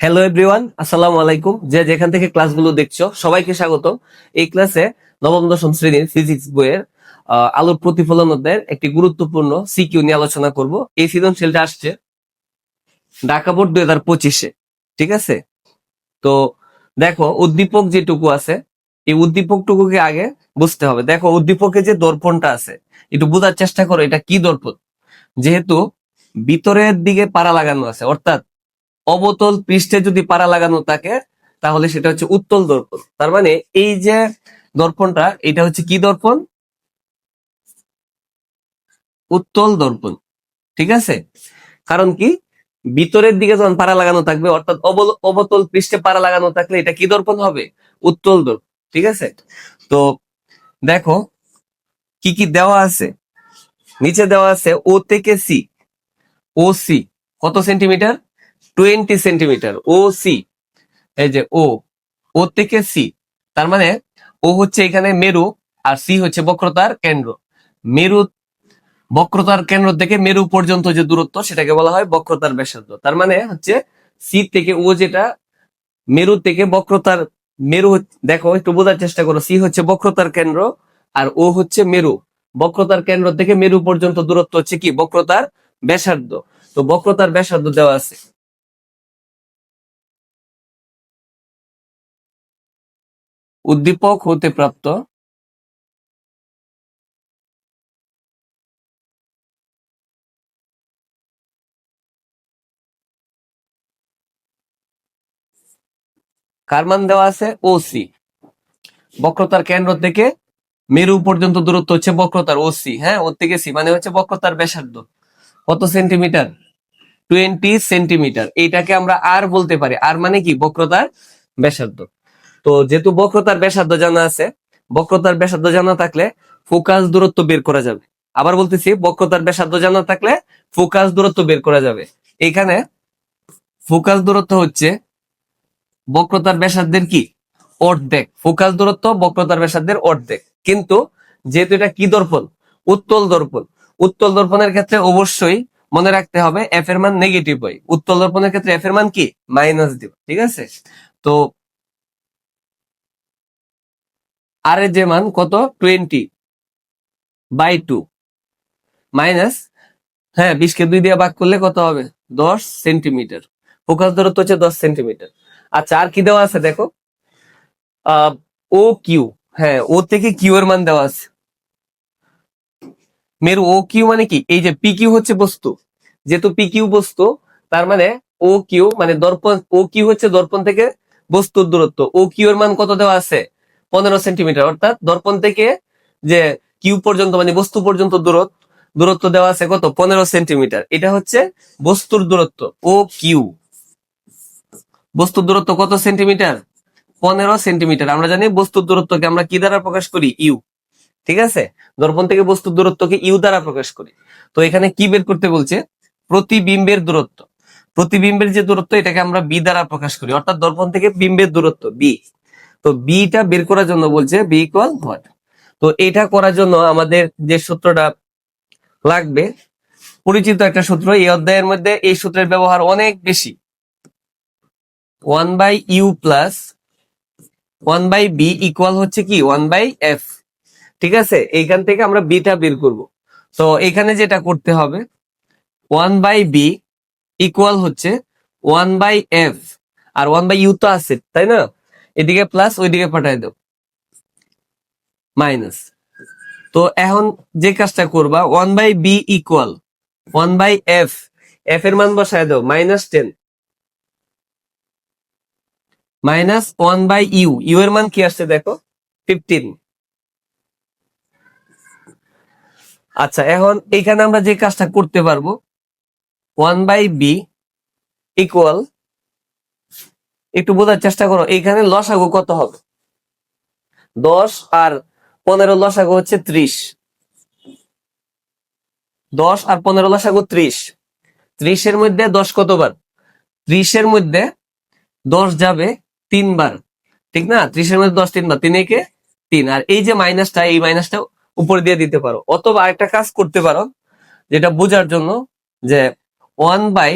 Hello everyone আসসালামু আলাইকুম যে যেখান থেকে ক্লাসগুলো দেখছ, সবাইকে স্বাগত। এই ক্লাসে নবম, দশম শ্রেণির ফিজিক্স বইয়ের আলোর প্রতিফলন অধ্যায়ের একটি গুরুত্বপূর্ণ সিকিউ নিয়ে আলোচনা করব। এই সৃজনশীলটা আসছে ঢাকা বোর্ড দুই হাজার পঁচিশে, ঠিক আছে? তো দেখো, উদ্দীপক যেটুকু আছে, এই উদ্দীপকটুকুকে আগে বুঝতে হবে। দেখো উদ্দীপকে যে দর্পণটা আছে, একটু বোঝার চেষ্টা করো এটা কি দর্পণ। যেহেতু ভিতরের দিকে পাড়া লাগানো আছে, অর্থাৎ অবতল পৃষ্ঠে যদি পাড়া লাগানো থাকে, তাহলে সেটা হচ্ছে উত্তল দর্পণ। তার মানে এই যে দর্পণটা, এটা হচ্ছে কি দর্পণ? উত্তল দর্পণ। ঠিক আছে? কারণ কি? ভিতরের দিকে যখন পাড়া লাগানো থাকবে, অর্থাৎ অবতল পৃষ্ঠে পাড়া লাগানো থাকলে এটা কি দর্পণ হবে? উত্তল দর্পণ। ঠিক আছে? তো দেখো, কি কি দেওয়া আছে? নিচে দেওয়া আছে ও থেকে সি ও সি কত centimetre? Twenty centimetre, O C, এই যে ও ও থেকে সি, তার মানে ও হচ্ছে এখানে মেরু আর সি হচ্ছে বক্রতার কেন্দ্র। মেরু, বক্রতার কেন্দ্র থেকে মেরু পর্যন্ত যে দূরত্ব সেটাকে বলা হয় বক্রতার ব্যাসার্ধ। তার মানে হচ্ছে সি থেকে ও যেটা মেরু থেকে বক্রতার মেরু দেখো একটু বোঝার চেষ্টা করো, সি হচ্ছে বক্রতার কেন্দ্র আর ও হচ্ছে মেরু। বক্রতার কেন্দ্র থেকে মেরু পর্যন্ত দূরত্ব হচ্ছে কি? বক্রতার ব্যাসার্ধ। তো বক্রতার ব্যাসার্ধ দেওয়া আছে। উদ্দীপক হতে প্রাপ্ত। কার মান দেওয়া আছে ওসি বক্রতার কেন্দ্র থেকে মেরু পর্যন্ত দূরত্ব হচ্ছে বক্রতার ওসি হ্যাঁ ওর থেকে সি মানে হচ্ছে বক্রতার ব্যাসার্ধ। কত সেন্টিমিটার? Twenty centimetre. এইটাকে আমরা আর বলতে পারি। আর মানে কি? বক্রতার ব্যাসার্ধ। তো যেহেতু বক্রতার ব্যাসার্ধ জানা আছে, বক্রতার ব্যাসার্ধ জানা থাকলে ফোকাস দূরত্ব বের করা যাবে। আবার বলতেছি, বক্রতার ব্যাসার্ধ জানা থাকলে ফোকাস দূরত্ব বের করা যাবে। এখানে ফোকাস দূরত্ব হচ্ছে বক্রতার ব্যাসার্ধের কি? অর্ধেক। ফোকাস দূরত্ব বক্রতার ব্যাসার্ধের অর্ধেক। কিন্তু যেহেতু এটা কি দর্পণ? উত্তল দর্পণ। উত্তল দর্পণের ক্ষেত্রে অবশ্যই মনে রাখতে হবে এফ এর মান নেগেটিভ হয়। উত্তল দর্পণের ক্ষেত্রে এফ এর মান কি? মাইনাস দিব। ঠিক আছে? তো আর এর যে মান কত? টোয়েন্টি বাই টু মাইনাস হ্যাঁ বিশকে দুই দিয়ে ভাগ করলে কত হবে? দশ সেন্টিমিটার ফোকাস দূরত্ব হচ্ছে দশ সেন্টিমিটার আচ্ছা আর কি দেওয়া আছে দেখো? ও কিউ হ্যাঁ ও থেকে কিউ এর মান দেওয়া আছে। মেরু ও কিউ মানে কি? এই যে পি কিউ হচ্ছে বস্তু। যেহেতু পি কিউ বস্তু, তার মানে ও কিউ মানে দর্পণ ও কিউ হচ্ছে দর্পণ থেকে বস্তুর দূরত্ব। ও কিউ এর মান কত দেওয়া আছে? পনেরো সেন্টিমিটার, অর্থাৎ দর্পণ থেকে যে কিউ পর্যন্ত মানে বস্তু পর্যন্ত দূরত্ব দূরত্ব দেওয়া আছে কত? পনেরো সেন্টিমিটার। এটা হচ্ছে বস্তুর দূরত্ব ও কিউ বস্তুর দূরত্ব কত সেন্টিমিটার? পনেরো সেন্টিমিটার। আমরা জানি বস্তুর দূরত্বকে আমরা কি দ্বারা প্রকাশ করি? ইউ। ঠিক আছে? দর্পণ থেকে বস্তুর দূরত্বকে ইউ দ্বারা প্রকাশ করি। তো এখানে কি বের করতে বলছে? প্রতিবিম্বের দূরত্ব। প্রতিবিম্বের যে দূরত্ব, এটাকে আমরা বি দ্বারা প্রকাশ করি। অর্থাৎ দর্পণ থেকে বিম্বের দূরত্ব, বি। তো বিটা বের করার জন্য বলছে বি ইকুয়াল হোয়াট তো এটা করার জন্য আমাদের যে সূত্রটা লাগবে, পরিচিত একটা সূত্র, এই অধ্যায়ের মধ্যে এই সূত্রের ব্যবহার অনেক বেশি। One by U plus one by V equal হচ্ছে কি? ওয়ান বাই এফ ঠিক আছে? এইখান থেকে আমরা বিটা বের করব। তো এখানে যেটা করতে হবে ওয়ান বাই বি ইকুয়াল হচ্ছে one by F R one by U তো আছে, তাই না? এদিকে প্লাস ওইদিকে পাঠাই দাও। মাইনাস তো এখন যে কাজটা করবা one by V equal one by F F এর মান বসায় দাও minus ten minus one by U U এর মান কি আসছে দেখো? ফিফটিন আচ্ছা এখন এখানে আমরা যে কাজটা করতে পারব ওয়ান বাই বি ইকুয়াল একটু বোঝার চেষ্টা করো এখানে লসাগু কত হবে? দশ আর পনেরো লসাগু হচ্ছে ত্রিশ। দশ আর পনেরো লসাগু ত্রিশ। ত্রিশের মধ্যে দশ কতবার? ত্রিশের মধ্যে দশ যাবে তিনবার। ঠিক না? ত্রিশের মধ্যে দশ তিনবার। তিন একে তিন। আর এই যে মাইনাসটা, এই মাইনাসটা উপরে দিয়ে দিতে পারো। অথবা আরেকটা কাজ করতে পারো, যেটা বোঝার জন্য যে ওয়ান বাই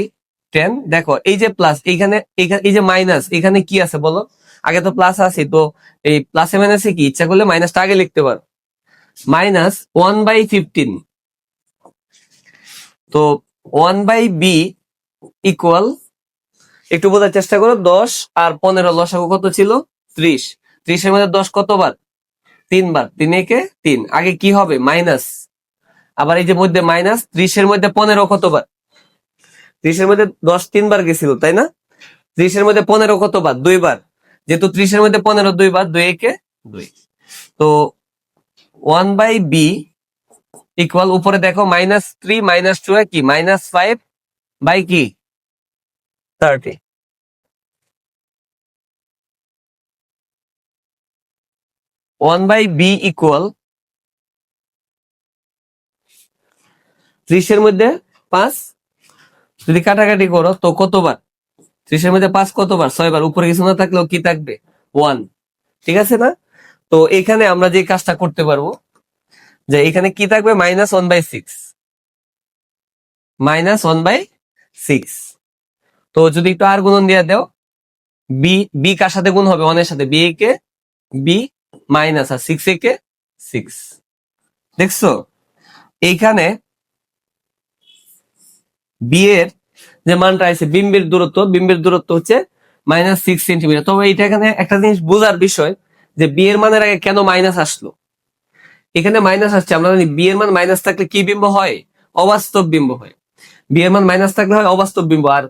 টেন দেখো, এই যে প্লাস এইখানে এই যে মাইনাস এখানে কি আছে বলো? আগে তো প্লাস আছে, তো এই প্লাসে মাইনাসে কি? ইচ্ছা করলে মাইনাসটা আগে লিখতে পারো। মাইনাস ওয়ান বাই ফিফটিন তো ওয়ান বাই বি ইকুয়াল একটু বোঝার চেষ্টা করো, দশ আর পনেরো, লসাগু কত ছিল? ত্রিশ। ত্রিশের মধ্যে দশ কতবার? তিনবার। তিন একে তিন। আগে কি হবে? মাইনাস আবার এই যে মধ্যে মাইনাস ত্রিশের মধ্যে পনেরো কতবার? ত্রিশের মধ্যে দশ তিনবার গেছিল, তাই না? ত্রিশের মধ্যে পনেরো কতবার? দুইবার। যেহেতু ত্রিশের মধ্যে পনেরো, দুইবার, দুই একে দুই। তো ওয়ান বাই বি ইকুয়াল উপরে দেখো মাইনাস থ্রি মাইনাস টু কি? মাইনাস ফাইভ বাই কি? Thirty one by V equal ত্রিশের মধ্যে পাঁচ যদি কাটাকাটি করো, তো কতবার? ত্রিশের মধ্যে পাঁচ কতবার? ছয়বার। উপরে কিছু না থাকলেও কি থাকবে? ওয়ান। ঠিক আছে না? তো এখানে আমরা যে কাজটা করতে পারব, যে এখানে কি থাকবে? Minus one by six. Minus one by six. তো যদি একটু আর গুণন দিয়ে দাও বি বি কার সাথে গুণ হবে? ওয়ানের সাথে। বি কে বি মাইনাস আর সিক্স এ কে সিক্স দেখছ? এইখানে বি এর যে মানটা আছে, বিম্বের দূরত্ব বিম্বের দূরত্ব হচ্ছে মাইনাস সিক্স সেন্টিমিটার তবে এটা এখানে একটা জিনিস বোঝার বিষয় যে বি এর মানের আগে কেন মাইনাস আসলো? এখানে মাইনাস আসছে, আমরা জানি বি এর মান মাইনাস থাকলে কি বিম্ব হয়? অবাস্তব বিম্ব হয়। বি এর মান মাইনাস থাকলে হয় অবাস্তব বিম্ব। আর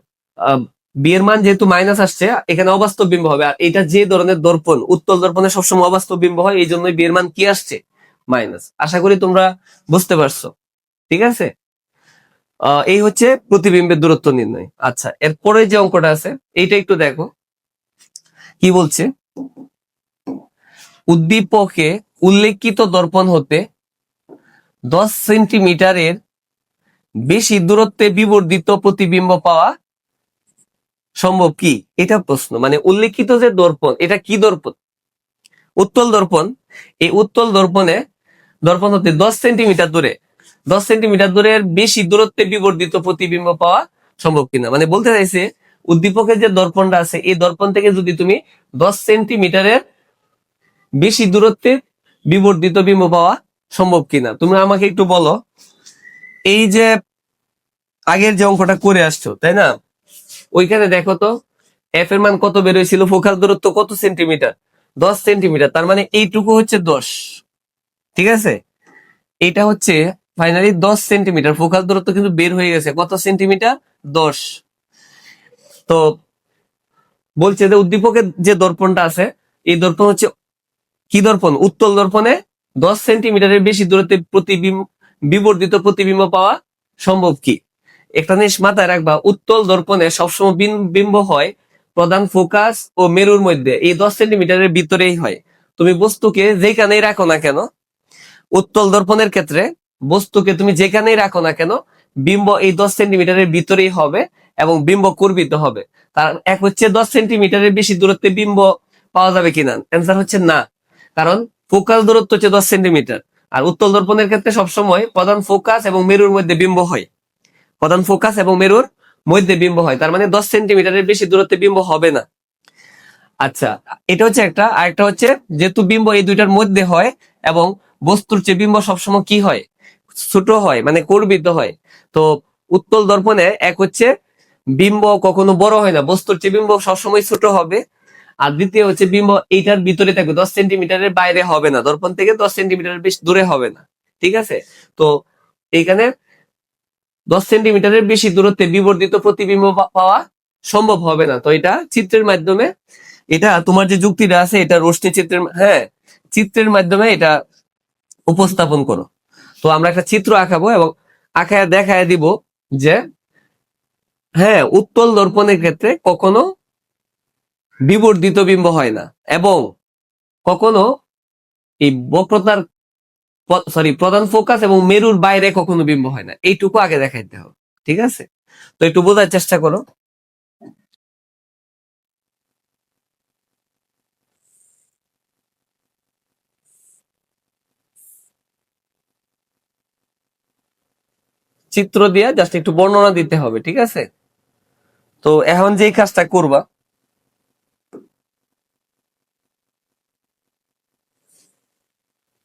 বি এর মান যেহেতু মাইনাস আসছে, এখানে অবাস্তব বিম্ব হবে। আর এটা যে ধরনের দর্পণ, উত্তল দর্পণে সবসময় অবাস্তব বিম্ব হয় এই জন্যই বি এর মান কি আসছে? মাইনাস আশা করি তোমরা বুঝতে পারছ। ঠিক আছে? এই হচ্ছে প্রতিবিম্বের দূরত্ব নির্ণয়। আচ্ছা এরপরে যে অঙ্কটা আছে, এইটা একটু দেখো। কি বলছে? উদ্দীপকে উল্লেখিত দর্পণ হতে দশ সেন্টিমিটারের বেশি দূরত্বে বিবর্ধিত প্রতিবিম্ব পাওয়া সম্ভব কি? এটা প্রশ্ন। মানে উল্লেখিত যে দর্পণ, এটা কি দর্পণ? উত্তল দর্পণ। এই উত্তল দর্পণে দর্পণ হতে দশ সেন্টিমিটার দূরে। দশ সেন্টিমিটার দূরের বেশি দূরত্বে বিবর্ধিত প্রতিবিম্ব পাওয়া সম্ভব কিনা? মানে বলতে চাইছে, উদ্দীপকের যে দর্পণটা আছে, এই দর্পণ থেকে যদি তুমি দশ সেন্টিমিটারের বেশি দূরত্বে বিবর্ধিত বিম্ব পাওয়া সম্ভব কিনা? তুমি আমাকে একটু বলো। এই যে আগের যে অঙ্কটা করে আসছো, তাই না? ওইখানে দেখো তো এফ এর মান কত বের হয়েছিল ফোকাল দূরত্ব কত সেন্টিমিটার দশ সেন্টিমিটার তার মানে এইটুকু হচ্ছে দশ। ঠিক আছে? এটা হচ্ছে ফাইনালি দশ সেন্টিমিটার ফোকাল দূরত্ব কিন্তু বের হয়ে গেছে। কত সেন্টিমিটার দশ। তো বলছে যে উদ্দীপকের যে দর্পণটা আছে, এই দর্পণ হচ্ছে কি দর্পণ? উত্তল দর্পণে দশ সেন্টিমিটারের বেশি দূরত্বে প্রতিবিম্ব বিবর্ধিত প্রতিবিম্ব পাওয়া সম্ভব কি? একটা জিনিস মাথায় রাখবা, উত্তল দর্পণে সবসময় বিম্ব হয় প্রধান ফোকাস ও মেরুর মধ্যে। এই দশ সেন্টিমিটারের ভিতরেই হয়। তুমি বস্তুকে যেখানেই রাখো না কেন, উত্তল দর্পণের ক্ষেত্রে বস্তুকে তুমি যেখানেই রাখো না কেন, বিম্ব এই দশ সেন্টিমিটারের ভিতরেই হবে এবং বিম্ব কুর্বিত হবে। তার এক হচ্ছে দশ সেন্টিমিটারের বেশি দূরত্বে বিম্ব পাওয়া যাবে কিনা? অ্যান্সার হচ্ছে না। কারণ ফোকাস দূরত্ব হচ্ছে দশ সেন্টিমিটার আর উত্তল দর্পণের ক্ষেত্রে সবসময় প্রধান ফোকাস এবং মেরুর মধ্যে বিম্ব হয়। প্রধান ফোকাস এবং মেরুর মধ্যে বিম্ব হয়। তার মানে দশ সেন্টিমিটারের বেশি দূরত্বে বিম্ব হবে না। আচ্ছা এটা হচ্ছে একটা। আর একটা হচ্ছে, যেহেতু বিম্ব এই দুইটার মধ্যে হয় এবং বস্তুর চেয়ে বিম্ব সবসময় কি হয়? ছোট হয় মানে কর্বিত হয়। তো উত্তল দর্পণে এক হচ্ছে বিম্ব কখনো বড় হয় না, বস্তুর চেয়ে বিম্ব সবসময় ছোট হবে। আর দ্বিতীয় হচ্ছে বিম্ব এইটার ভিতরে থাকবে দশ সেন্টিমিটারের বাইরে হবে না, দর্পণ থেকে দশ সেন্টিমিটারের বেশি দূরে হবে না, ঠিক আছে? তো এইখানে দশ সেন্টিমিটারের বেশি দূরত্বে বিবর্ধিত প্রতিবিম্ব পাওয়া সম্ভব হবে না। তো এটা চিত্রের মাধ্যমে, এটা তোমার যে যুক্তিটা আছে, এটা রশ্মি চিত্রের হ্যাঁ চিত্রের মাধ্যমে এটা উপস্থাপন করো। তো আমরা একটা চিত্র আঁকাবো এবং আঁকায় দেখায় দিব যে হ্যাঁ উত্তল দর্পণের ক্ষেত্রে কখনো বিবর্ধিত বিম্ব হয় না এবং কখনো এই বক্রতার সরি প্রধান ফোকাস এবং মেরুর বাইরে কখনো বিম্ব হয় না। এইটুকু আগে দেখাইতে হবে, ঠিক আছে? তো একটু বোঝার চেষ্টা করো। চিত্র দিয়ে জাস্ট একটু বর্ণনা দিতে হবে, ঠিক আছে? তো এখন যেই কাজটা করবা,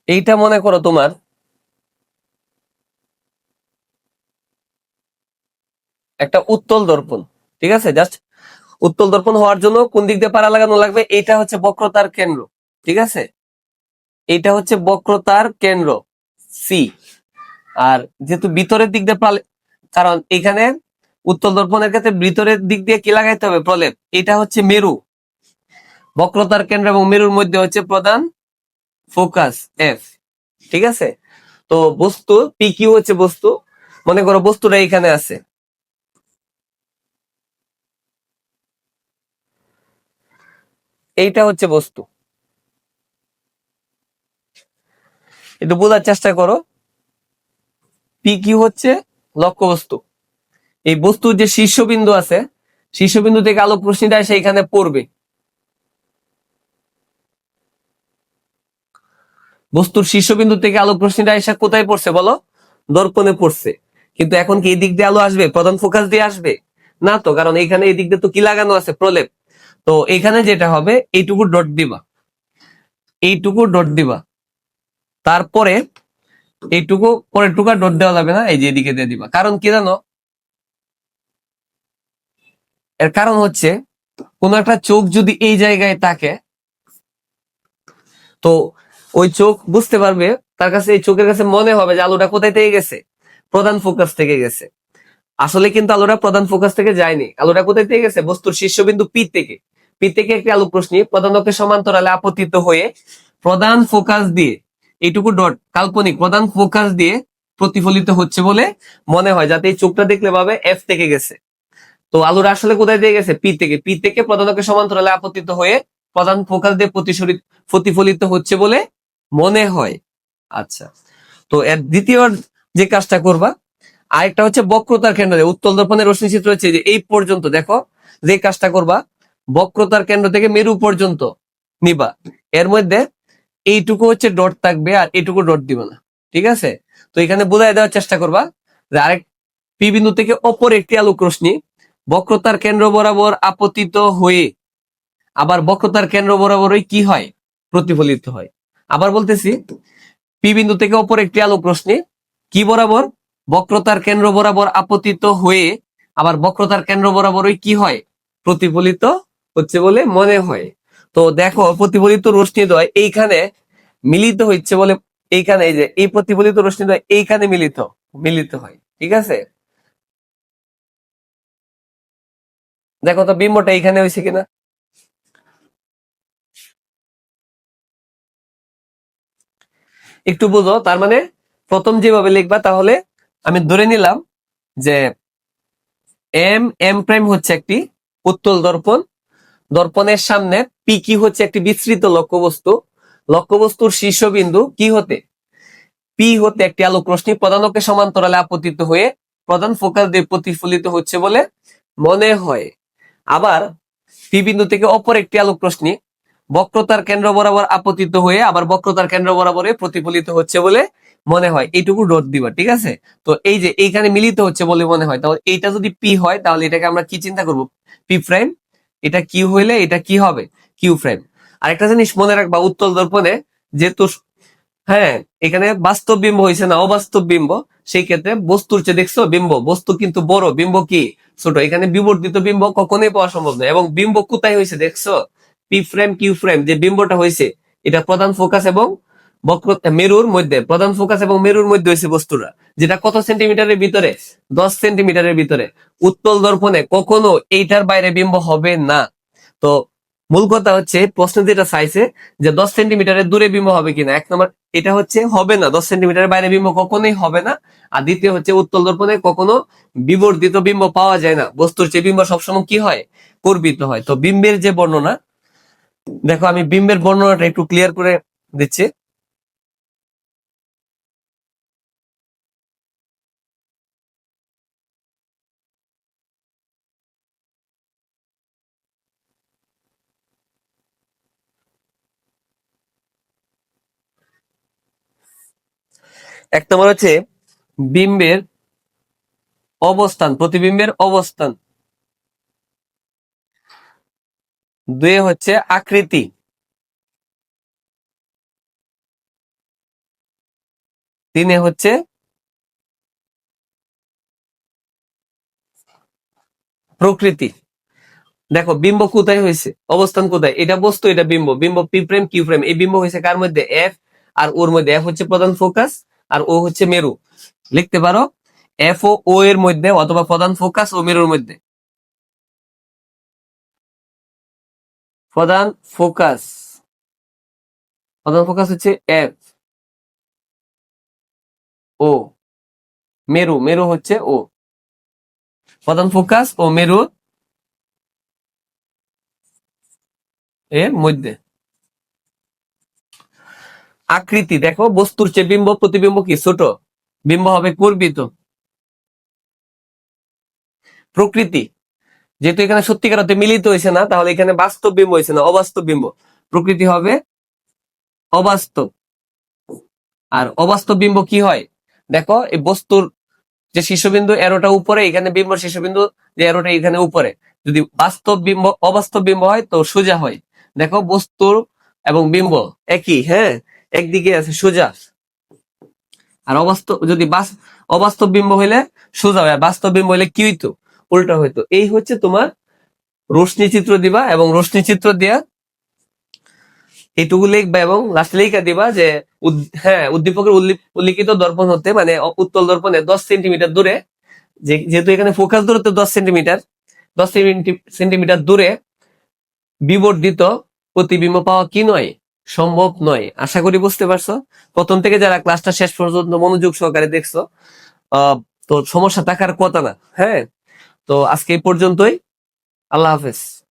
এইটা মনে করো তোমার একটা উত্তল দর্পণ, ঠিক আছে? জাস্ট উত্তল দর্পণ হওয়ার জন্য কোন দিক দিয়ে পারা লাগানো লাগবে? এটা হচ্ছে বক্রতার কেন্দ্র, ঠিক আছে? এটা হচ্ছে বক্রতার কেন্দ্র সি আর যেহেতু ভিতরের দিক দিয়ে কারণ এখানে উত্তল দর্পণের ক্ষেত্রে ভিতরের দিক দিয়ে কি লাগাইতে হবে? প্রলেপ। এটা হচ্ছে মেরু। বক্রতার কেন্দ্র এবং মেরুর মধ্যে হচ্ছে প্রধান ফোকাস এফ ঠিক আছে? তো বস্তু পি কিউ হচ্ছে বস্তু। মনে করো বস্তুটা এখানে আছে। এইটা হচ্ছে বস্তু। একটু বোঝার চেষ্টা করো। পি কিউ হচ্ছে লক্ষ্য বস্তু এই বস্তুর যে শীর্ষবিন্দু আছে, শীর্ষবিন্দু থেকে আলোক রশ্মিটা সেইখানে পড়বে। বস্তুর শীর্ষবিন্দু থেকে আলোক রশ্মিটা এসে কোথায় পড়ছে বলো? দর্পণে পড়ছে। কিন্তু এখন কি এই দিক দিয়ে আলো আসবে? প্রধান ফোকাস দিয়ে আসবে? না তো, কারণ এখানে এই দিক দিয়ে তো কি লাগানো আছে? প্রলেপ। তো এখানে যেটা হবে, এইটুকু ডট দিবা। এইটুকু ডট দিবা। তারপরে এইটুকু পরের টুকা ডট দেওয়া যাবে না, এই যে এদিকে দিয়ে দিবা। কারণ কি জানো? এর কারণ হচ্ছে, কোন একটা চোখ যদি এই জায়গায় থাকে, তো ওই চোখ বুঝতে পারবে, তার কাছে, এই চোখের কাছে মনে হবে যে আলোটা কোথায় থেকে গেছে? প্রধান ফোকাস থেকে গেছে। আসলে কিন্তু আলোটা প্রধান ফোকাস থেকে যায়নি। আলোটা কোথায় থেকে গেছে? বস্তুর শীর্ষবিন্দু পি থেকে। পি থেকে একটি আলোক রশ্মি প্রধান অক্ষের সমান্তরালে আপতিত হয়ে প্রধান ফোকাস দিয়ে এইটুকু ডট কাল্পনিক, প্রধান ফোকাস দিয়ে প্রতিফলিত হচ্ছে বলে মনে হয়, যাতে এই চোখটা দেখলে পাবে এফ থেকে গেছে। তো আলোটা আসলে কোথায় দিয়ে গেছে? পি থেকে। পি থেকে প্রধানকে সমান্তরালে আপতিত হয়ে প্রধান ফোকাস দিয়ে প্রতিফলিত হচ্ছে বলে মনে হয়। আচ্ছা। তো এর দ্বিতীয় যে কাজটা করবা, আরেকটা হচ্ছে বক্রতার কেন্দ্র উত্তল দর্পণের রশ্মি চিত্র হচ্ছে যে এই পর্যন্ত, দেখো, যে কাজটা করবা, বক্রতার কেন্দ্র থেকে মেরু পর্যন্ত নিবা। এর মধ্যে এইটুকু হচ্ছে ডট থাকবে আর এইটুকু ডট দিবে না। ঠিক আছে? তো এখানে বোঝাই দেওয়ার চেষ্টা করবা যে আরেক পি বিন্দু থেকে অপর একটি আলোক রশ্মি বক্রতার কেন্দ্র বরাবর আপতিত হয়ে আবার বক্রতার কেন্দ্র বরাবরই কি হয়? প্রতিফলিত হয়। আবার বলতেছি, পি বিন্দু থেকে অপর একটি আলোক রশ্মি কি বরাবর? বক্রতার কেন্দ্র বরাবর আপতিত হয়ে আবার বক্রতার কেন্দ্র বরাবরই কি হয়? প্রতিফলিত হচ্ছে বলে মনে হয়। তো দেখো, প্রতিফলিত রশ্মিদ্বয় এইখানে মিলিত হচ্ছে বলে এইখানে এই যে, এই প্রতিফলিত রশ্মিদ্বয় এইখানে মিলিত মিলিত হয়, ঠিক আছে? দেখো তো বিম্বটা এইখানে হয়েছে কিনা? একটু বুঝো, তার মানে প্রথম যেভাবে লিখবা তাহলে আমি ধরে নিলাম যে এম এম প্রাইম হচ্ছে একটি উত্তল দর্পণ দর্পণের সামনে পি কি হচ্ছে একটি বিস্তৃত লক্ষ্যবস্তু। লক্ষ্যবস্তুর শীর্ষবিন্দু কি হতে? পি হতে একটি আলোক রশ্মি প্রধানকে সমান্তরালে আপতিত হয়ে প্রধান ফোকাস দিয়ে প্রতিফলিত হচ্ছে বলে মনে হয়। আবার পি বিন্দু থেকে অপর একটি আলোক রশ্মি বক্রতার কেন্দ্র বরাবর আপতিত হয়ে আবার বক্রতার কেন্দ্র বরাবরে প্রতিফলিত হচ্ছে বলে মনে হয়। এইটুকু ডট দিবা, ঠিক আছে? তো এই যে এইখানে মিলিত হচ্ছে বলে মনে হয়। তাহলে এইটা যদি পি হয়, তাহলে এটাকে আমরা কি চিন্তা করব? পি প্রাইম এটা কিউ হইলে এটা কি হবে? কিউ প্রাইম আরেকটা জিনিস মনে রাখবা, উত্তল দর্পণে যেহেতু হ্যাঁ এখানে বাস্তব বিম্ব হয়েছে না, অবাস্তব বিম্ব, সেই ক্ষেত্রে বস্তুর চেয়ে দেখছ বিম্ব, বস্তু কিন্তু বড়, বিম্ব কি? ছোট, এখানে বিবর্তিত বিম্ব কখনোই পাওয়া সম্ভব নয়, এবং বিম্ব কোথায় হয়েছে দেখছ? পি ফ্রেম কিউ ফ্রেম যে বিম্বটা হয়েছে এটা প্রধান ফোকাস এবং বক্র মেরুর মধ্যে, প্রধান ফোকাস এবং মেরুর মধ্যে হয়েছে বস্তুরা যেটা কত সেন্টিমিটারের ভিতরে? দশ সেন্টিমিটারের ভিতরে। উত্তল দর্পণে কখনো এইটার বাইরে বিম্ব হবে না। তো মূল কথা হচ্ছে, প্রশ্ন যেটা চাইছে যে দশ সেন্টিমিটারের দূরে বিম্ব হবে কিনা? এক নম্বর, এটা হচ্ছে হবে না। দশ সেন্টিমিটারের বাইরে বিম্ব কখনোই হবে না। আর দ্বিতীয় হচ্ছে, উত্তল দর্পণে কখনো বিবর্ধিত বিম্ব পাওয়া যায় না। বস্তুর চেয়ে বিম্ব সবসময় কি হয়? কর্বিত হয়। তো বিম্বের যে বর্ণনা, দেখো আমি বিম্বের বর্ণনাটা একটু ক্লিয়ার করে দিচ্ছি। এক নম্বর হচ্ছে বিম্বের অবস্থান, প্রতিবিম্বের অবস্থান। দুয়ে হচ্ছে আকৃতি। তিনে হচ্ছে প্রকৃতি। দেখো, বিম্ব কোথায় হয়েছে? অবস্থান কোথায়? এটা বস্তু, এটা বিম্ব। বিম্ব পি ফ্রেম কিউ ফ্রেম এই বিম্ব হয়েছে কার মধ্যে? এফ আর ওর মধ্যে। এফ হচ্ছে প্রধান ফোকাস। আর ও হচ্ছে মেরু। লিখতে পারো? এফ ও ও এর মধ্যে অথবা প্রধান ফোকাস ও মেরুর মধ্যে। প্রধান ফোকাস প্রধান ফোকাস হচ্ছে এফ ও মেরু। মেরু হচ্ছে ও প্রধান ফোকাস ও মেরু এর মধ্যে। আকৃতি, দেখো, বস্তুর চেয়ে বিম্ব, প্রতিবিম্ব কি? ছোট। বিম্ব হবে কর্বিত প্রকৃতি, যেহেতু এখানে সত্যিকার মিলিত হয়েছে না, তাহলে এখানে বাস্তব বিম্ব হয়েছে না, অবাস্তব বিম্ব। প্রকৃতি হবে অবাস্তব। আর অবাস্তব বিম্ব কি হয়? দেখো, এই বস্তুর যে শীর্ষবিন্দু এরোটা উপরে, এখানে বিম্ব শীর্ষবিন্দু যে এরোটা এখানে উপরে। যদি বাস্তব বিম্ব, অবাস্তব বিম্ব হয়, তো সোজা হয়। দেখো, বস্তুর এবং বিম্ব একই হ্যাঁ? একদিকে আছে সোজা। আর অবাস্তব, যদি বাস- অবাস্তব বিম্ব হইলে সোজা হয় বাস্তব বিম্ব হইলে কি হইতো? উল্টা হইতো। এই হচ্ছে তোমার রশ্মি চিত্র দিবা এবং রশ্মি চিত্র দিয়া এইটুকু লিখবা এবং লাস্ট লিখা দিবা যে হ্যাঁ উদ্দীপকের উল্লি- উল্লিখিত দর্পণ হতে মানে উত্তল দর্পণে দশ সেন্টিমিটার দূরে যেহেতু এখানে ফোকাস দূরত্ব দশ সেন্টিমিটার দশ সেন্টিমিটার দূরে বিবর্ধিত প্রতিবিম্ব পাওয়া কি নয়? সম্ভব নয়। আশা করি বুঝতে পারছ? প্রথম থেকে যারা ক্লাসটা শেষ পর্যন্ত মনোযোগ সহকারে দেখছ তো সমস্যা থাকার কথা না হ্যাঁ? তো আজকে এই পর্যন্তই। আল্লাহ হাফেজ।